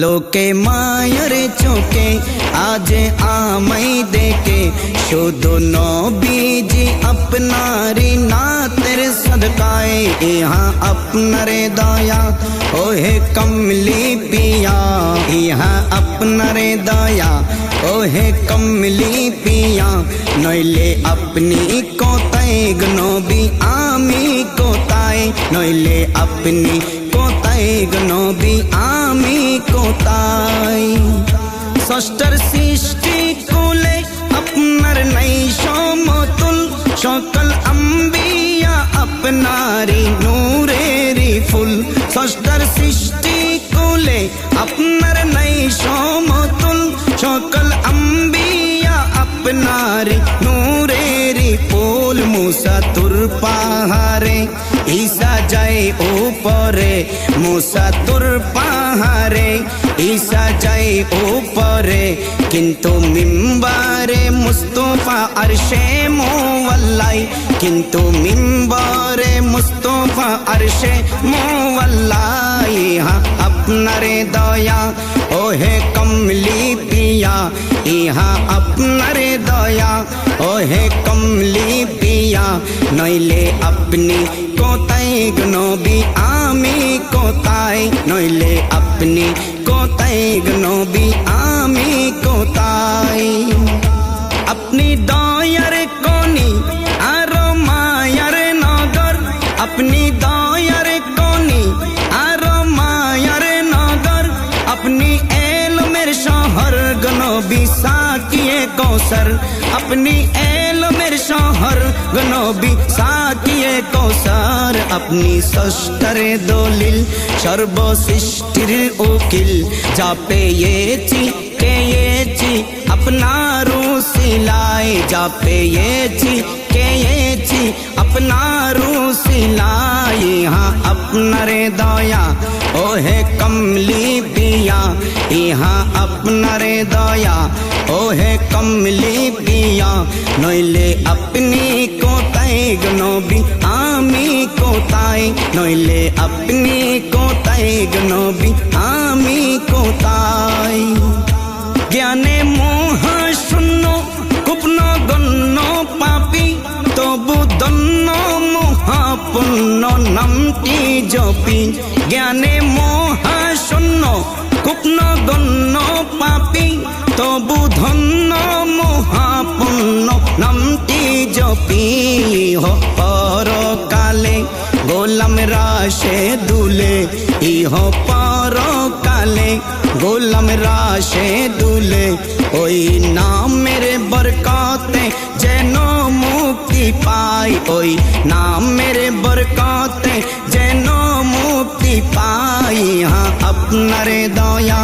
लोके मायर चौके, आज आमई देके। शोधो नो बीजी अपना रे ना तेरे सदकाए। यहाँ अपना रे दया, ओहे कमली पिया। यहाँ अपना रे दया ওহে কমলি পিয়া নইলে আপনি কোথায় নবী আমি কোথায় নইলে আপনি কোথায় নবী আমি কোথায় ষষ্ঠর সৃষ্টি কুলে আপনার নাই সমতুল সকল আম্বিয়া আপনারি নূরেরি ফুল সষ্টার সৃষ্টি কুলে আপনার নাই সমতুল সকল আম্বিয়া আপনারি নূরেরি ফুল মুসা তুর পাহাড়ে ঈসা যায় উপরে মুসা তুর পাহাড়ে ঈসা যায় উপরে কিন্তু মিম্বারে মুস্তফা আরশে মোয়াল্লাই কিন্তু মিম্বারে মুস্তফা আরশে মোয়াল্লাই হা আপনারে দয়া ओहे कमली पिया यहाँ अपनरे दया। ओहे कमली पिया नैले अपनी कोताई गनोबी, आमी कोताई। नैले अपनी कोताई गनोबी, आमी सा किए कौसर, अपनी एल मेरे शोहर। गनोबी सा किए कौसर, अपनी सस्तरे दोलिल सर्व सृष्टिर उकिल। जापे ये ची, के ये ची, अपना रू सिलाए जापे ये ची, के ये ची, अपना रूसी लाए। हाँ अपना रे दाया ओहे कमली पिया यहाँ अपना रे दया। ओहे कमली पिया नोले अपनी को तैग भी आमी को ताई नोले अपनी को तैग भी आमी को ताई নামটি জপি। জ্ঞানে মহাশূন্য কুপ্ন গণ্য পাপি। তবু ধন্য মহাপূর্ণ, নামটি জপি। হর কালে গোলাম রাশে দুলে, ইহ वाले गोलम राशे दूले। ओई नाम मेरे बरकाते, जैनो मुखी पाई। ओई नाम मेरे बरकाते, जैनो मुक्ति पाई हाँ, यहाँ अपना रे दया।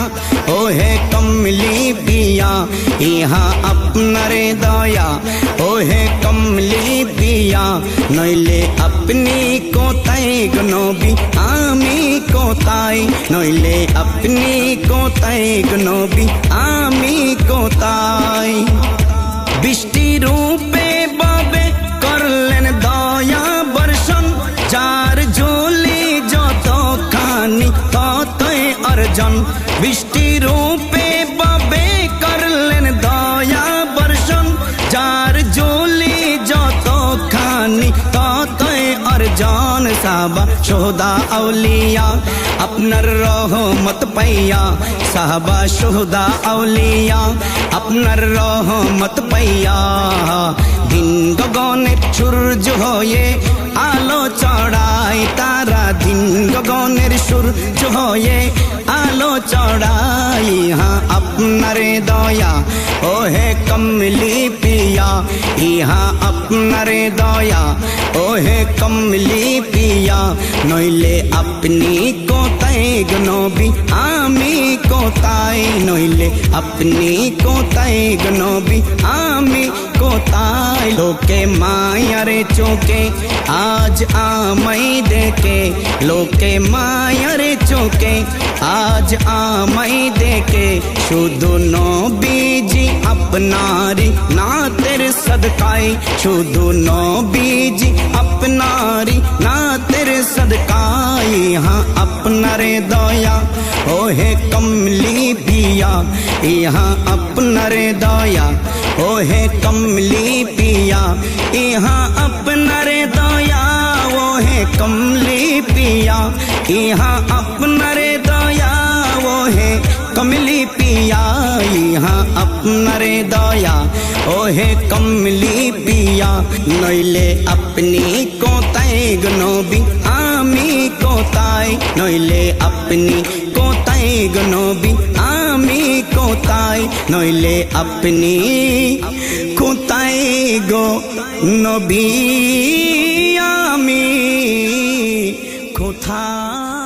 ओ है कमली पिया यहाँ, अपना रे दया। ओ है कमली पिया नैले अपनी कोताई, गनोबी, आमी कोताई। नैले अपनी कोताई, गनोबी, आमी कोताई। बिष्टि रूपे সাবা সোদা আউলিয়া আপনার রহমত পাইয়া সাহবা সোহদা আউলিয়া আপনার রহমত পাইয়া দিন গগনে সূর্য হয়ে আলো চড়াই তারা দিন গগনের সূর্য হয়ে আলো চড়াই अपनरे दया। ओहे कमली पिया यहाँ अपनरे दया। ओहे कमली पिया नोले अपनी को तैग नोबी आमी को ताई नोले अपनी को तैग नोबी आमी होताय लोके मायरे चौके, आज आ आमई देके। लोके मायरे चौके, आज आ मई देके। शुद्ध नो बीजी अपनारी ना तेरे सदकाई शुद्ध नो बीजी अपनारी ना तेरे सदकाई यहाँ अपना रे दया, ओहे कमली बिया। यहाँ अपना रे दया ओहे कमली पिया यहाँ अपना रे दया, ओहे कमली पिया यहाँ अपना रे दया, ओहे कमली पिया यहाँ अपना रे दया, ओहे कमली पिया। नैले अपनी को तैग नोबी आमी को ताई नैले अपनी को तैग नोबी কোথায় নইলে আপনি কোথায় গো নবী আমি? কোথায়